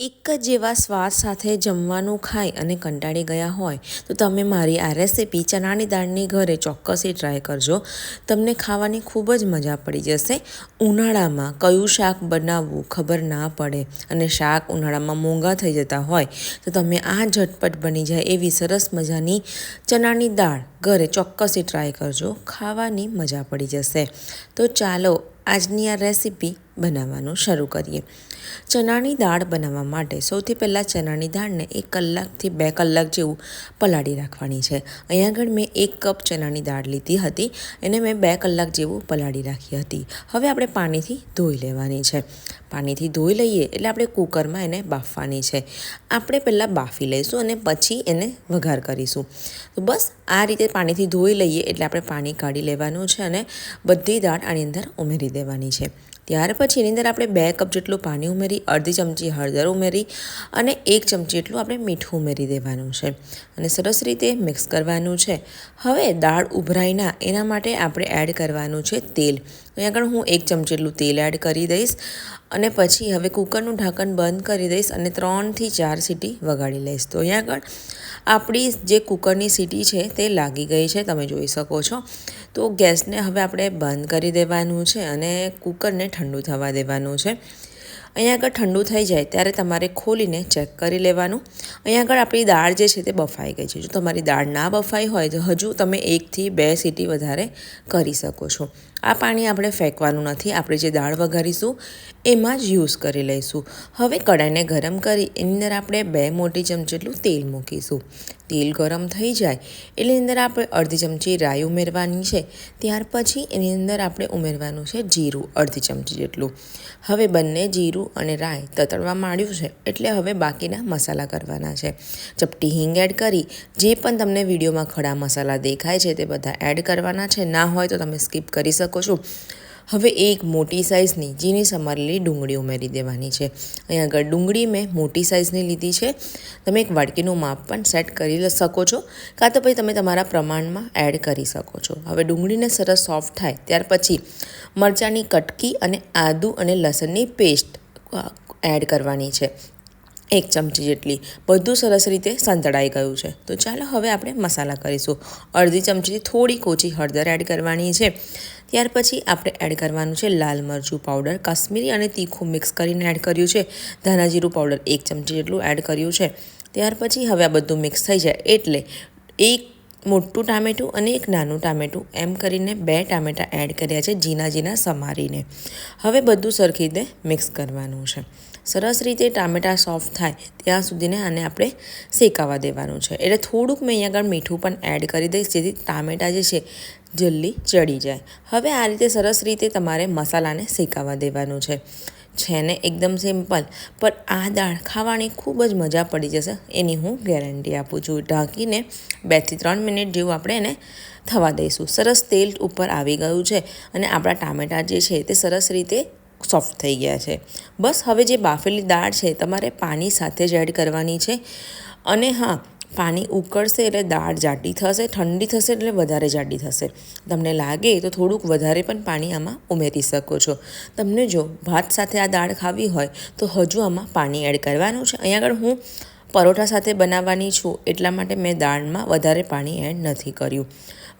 એક જ એવા સ્વાદ સાથે જમવાનું ખાઈ અને કંટાળી ગયા હોય, તો તમે મારી આ રેસીપી ચણાની દાળની ઘરે ચોક્કસથી ટ્રાય કરજો. તમને ખાવાની ખૂબ જ મજા પડી જશે. ઉનાળામાં કયું શાક બનાવવું ખબર ના પડે અને શાક ઉનાળામાં મોંઘા થઈ જતા હોય, તો તમે આ ઝટપટ બની જાય એવી સરસ મજાની ચણાની દાળ ઘરે ચોક્કસથી ટ્રાય કરજો. ખાવાની મજા પડી જશે. તો ચાલો આજની આ રેસીપી બનાવવાનું શરૂ કરીએ. ચણાની દાળ બનાવવા માટે સૌથી પહેલાં ચણાની દાળને એક કલાકથી બે કલાક જેવું પલાળી રાખવાની છે. અહીંયા આગળ મેં એક કપ ચણાની દાળ લીધી હતી, એને મેં બે કલાક જેવું પલાળી રાખી હતી. હવે આપણે પાણીથી ધોઈ લેવાની છે. પાણીથી ધોઈ લઈએ એટલે આપણે કુકરમાં એને બાફવાની છે. આપણે પહેલાં બાફી લઈશું અને પછી એને વઘાર કરીશું. તો બસ આ રીતે પાણીથી ધોઈ લઈએ એટલે આપણે પાણી કાઢી લેવાનું છે અને બધી દાળ આની અંદર ઉમેરી દેવાની છે. ત્યાર પછી એની અંદર આપણે બે કપ જેટલું પાણી ઉમેરી, અડધી ચમચી હળદર ઉમેરી અને એક ચમચી એટલું આપણે મીઠું ઉમેરી દેવાનું છે. અને સરસ રીતે મિક્સ કરવાનું છે. હવે દાળ ઉભરાઈના એના માટે આપણે એડ કરવાનું છે તેલ. અહીં આગળ હું એક ચમચી એટલું તેલ એડ કરી દઈશ અને પછી હવે કુકરનું ઢાંકણ બંધ કરી દઈશ અને ત્રણથી ચાર સીટી વગાડી લઈશ. તો અહીં આગળ આપણી જે કુકરની સીટી છે તે લાગી ગઈ છે, તમે જોઈ શકો છો. તો ગેસને હવે આપણે બંધ કરી દેવાનું છે અને કુકરને ઠંડુ થવા દેવાનું છે. અહીંયા આગળ ઠંડુ થઈ જાય ત્યારે તમારે ખોલીને ચેક કરી લેવાનું. અહીંયા આગળ આપણી દાળ જે છે તે બફાઈ ગઈ છે. જો તમારી દાળ ના બફાઈ હોય તો હજુ તમે એકથી બે સીટી વધારે કરી શકો છો. આ પાણી આપણે ફેંકવાનું નથી, આપણે જે દાળ વઘારીશું એમાં જ યુઝ કરી લઈશું. હવે કડાઈને ગરમ કરી, એની અંદર આપણે બે મોટી ચમચી જેટલું તેલ મૂકીશું. તેલ ગરમ થઈ જાય, એટલે અંદર આપણે અડધી ચમચી રાઈ ઉમેરવાની છે, ત્યાર પછી એની અંદર આપણે ઉમેરવાનું છે જીરું અડધી ચમચી જેટલું. હવે બંને જીરું અને રાઈ તતડવા માંડ્યું છે, એટલે હવે બાકીના મસાલા કરવાના છે. ચપટી હિંગ એડ કરી, જે પણ તમને વિડીયોમાં ખડા મસાલા દેખાય છે તે બધા એડ કરવાના છે, ના હોય તો તમે સ્કીપ કરી શકો. છો. હવે એક મોટી સાઇઝની ઝીણી સમારેલી ડુંગળી ઉમેરી દેવાની છે. અહીં આગળ ડુંગળી મેં મોટી સાઇઝની લીધી છે. તમે એક વાડકીનું માપ પણ સેટ કરી શકો છો. કાં તો પછી તમે તમારા પ્રમાણમાં એડ કરી શકો છો. હવે ડુંગળીને સરસ સોફ્ટ થાય ત્યાર પછી મરચાંની કટકી અને આદું અને લસણની પેસ્ટ એડ કરવાની છે. એક ચમચી જેટલી. બધું સરસ રીતે સંતળાઈ ગયું છે. તો ચાલો હવે આપણે મસાલા કરીશું. અડધી ચમચી થોડી કોચી હળદર એડ કરવાની છે. ત્યાર પછી આપણે એડ કરવાનું છે લાલ મરચું પાવડર, કાશ્મીરી અને તીખું મિક્સ કરીને એડ કર્યું છે. ધાનાજીરું પાવડર એક ચમચી જેટલું એડ કર્યું છે. ત્યાર પછી હવે આ બધું મિક્સ થઈ જાય એટલે એક મોટું ટામેટું અને એક નાનું ટામેટું એમ કરીને બે ટામેટાં એડ કર્યા છે ઝીણા ઝીણા સમારીને. હવે બધું સરખી રીતે મિક્સ કરવાનું છે. સરસ રીતે ટામેટાં સોફ્ટ થાય ત્યાં સુધીને આને આપણે શેકાવા દેવાનું છે. એટલે થોડુંક મેં અહીંયા આગળ મીઠું પણ એડ કરી દઈશ જેથી ટામેટાં જે છે જલ્દી ચડી જાય. હવે આ રીતે સરસ રીતે તમારે મસાલાને શેકાવા દેવાનું છે. છે ને એકદમ સિમ્પલ, પણ આ દાળ ખાવાની ખૂબ જ મજા પડી જશે, એની હું ગેરંટી આપું છું. ઢાંકીને બેથી ત્રણ મિનિટ જેવું આપણે એને થવા દઈશું. સરસ તેલ ઉપર આવી ગયું છે અને આપણા ટામેટાં જે છે તે સરસ રીતે સોફ્ટ થઈ ગયા છે. બસ હવે જે બાફેલી દાળ છે, તમારે પાણી સાથે જ એડ કરવાની છે. અને હા પાણી ઉકળશે એટલે દાળ જાડી થશે, ઠંડી થશે એટલે વધારે જાડી થશે. તમને લાગે તો થોડુંક વધારે પણ પાણી આમાં ઉમેરી શકો છો. તમને જો ભાત સાથે આ દાળ ખાવી હોય તો હજુ આમાં પાણી એડ કરવાનું છે. અહીંયા આગળ હું પરોઠા સાથે બનાવવાની છું એટલા માટે મેં દાળમાં વધારે પાણી એડ નથી કર્યું.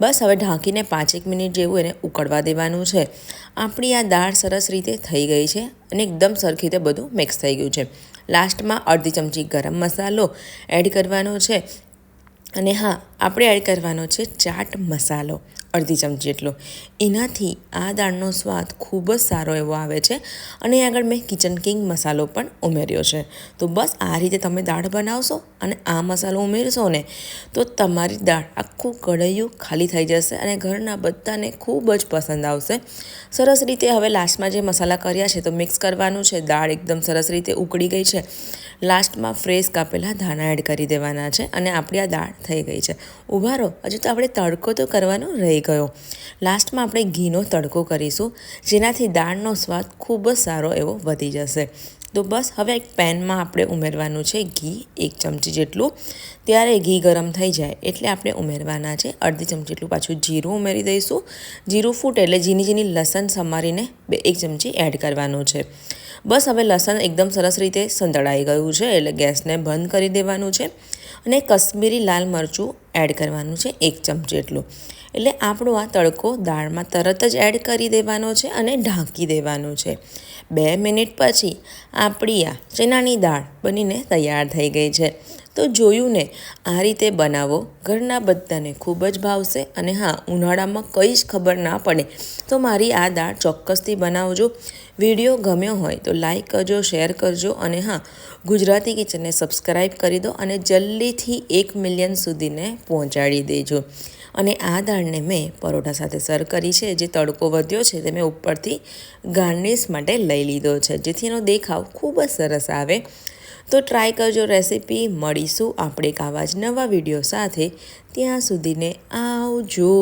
બસ હવે ઢાંકીને પાંચેક મિનિટ જેવું એને ઉકળવા દેવાનું છે. આપણી આ દાળ સરસ રીતે થઈ ગઈ છે અને એકદમ સરખી રીતે બધું મિક્સ થઈ ગયું છે. લાસ્ટમાં અડધી ચમચી ગરમ મસાલો એડ કરવાનો છે. અને હા, આપણે એડ કરવાનો છે ચાટ મસાલો, અડધી ચમચી જેટલો. એનાથી આ દાળનો સ્વાદ ખૂબ જ સારો એવો આવે છે અને આગળ મેં કિચન કિંગ મસાલો પણ ઉમેર્યો છે. તો બસ આ રીતે તમે દાળ બનાવશો અને આ મસાલો ઉમેરશો ને, તો તમારી દાળ આખું કઢૈયું ખાલી થઈ જશે અને ઘરના બધાને ખૂબ જ પસંદ આવશે. સરસ રીતે હવે લાસ્ટમાં જે મસાલા કર્યા છે, તો મિક્સ કરવાનું છે. દાળ એકદમ સરસ રીતે ઉકળી ગઈ છે. લાસ્ટમાં ફ્રેશ કાપેલા ધાણા એડ કરી દેવાના છે અને આપણી આ દાળ થઈ ગઈ છે. ઊભા રહો હજુ તો આપણે તડકો તો કરવાનો રહી ગયો. લાસ્ટમાં આપણે ઘીનો તડકો કરીશું, જેનાથી દાળનો સ્વાદ ખૂબ જ સારો એવો વધી જશે. તો બસ, હવે એક પેનમાં આપણે ઉમેરવાનું છે ઘી, એક ચમચી જેટલું. ત્યારે ઘી ગરમ થઈ જાય એટલે આપણે ઉમેરવાના છે. અડધી ચમચી જેટલું પાછું જીરું ઉમેરી દઈશું. જીરું ફૂટે એટલે ઝીની ઝીની લસણ સમારીને બે, એક ચમચી એડ કરવાનું છે. બસ હવે લસણ એકદમ સરસ રીતે સંતળાઈ ગયું છે એટલે ગેસને બંધ કરી દેવાનું છે અને કશ્મીરી લાલ મરચું એડ કરવાનું છે એક ચમચી એટલું એટલે આપણો આ તડકો દાળમાં તરત જ એડ કરી દેવાનો છે અને ઢાંકી દેવાનો છે. બે મિનિટ પછી આપણી આ ચણાની દાળ બનીને તૈયાર થઈ ગઈ છે. તો જોયું ને, આ રીતે બનાવો, ઘરના બધાને ખૂબ જ ભાવશે અને હા, ઉનાળામાં કંઈ જ ખબર ના પડે. તો મારી આ દાળ ચોક્કસથી બનાવજો. વીડિયો ગમ્યો હોય તો લાઈક કરજો, શેર કરજો અને હા, ગુજરાતી કિચનને સબસ્ક્રાઈબ કરી દો અને જલ્દીથી એક મિલિયન સુધીને પહોંચાડી દેજો. અને આ દાળને મેં પરોઠા સાથે સર્વ કરી છે. જે તડકો વધ્યો છે તે મેં ઉપરથી ગાર્નિશ માટે લઈ લીધો છે. જેથી એનો દેખાવ ખૂબ જ સરસ આવે. તો ટ્રાય કરજો રેસીપી. મળીશું આપણે એક આવા જ નવા વીડિયો સાથે. ત્યાં સુધીને આવજો.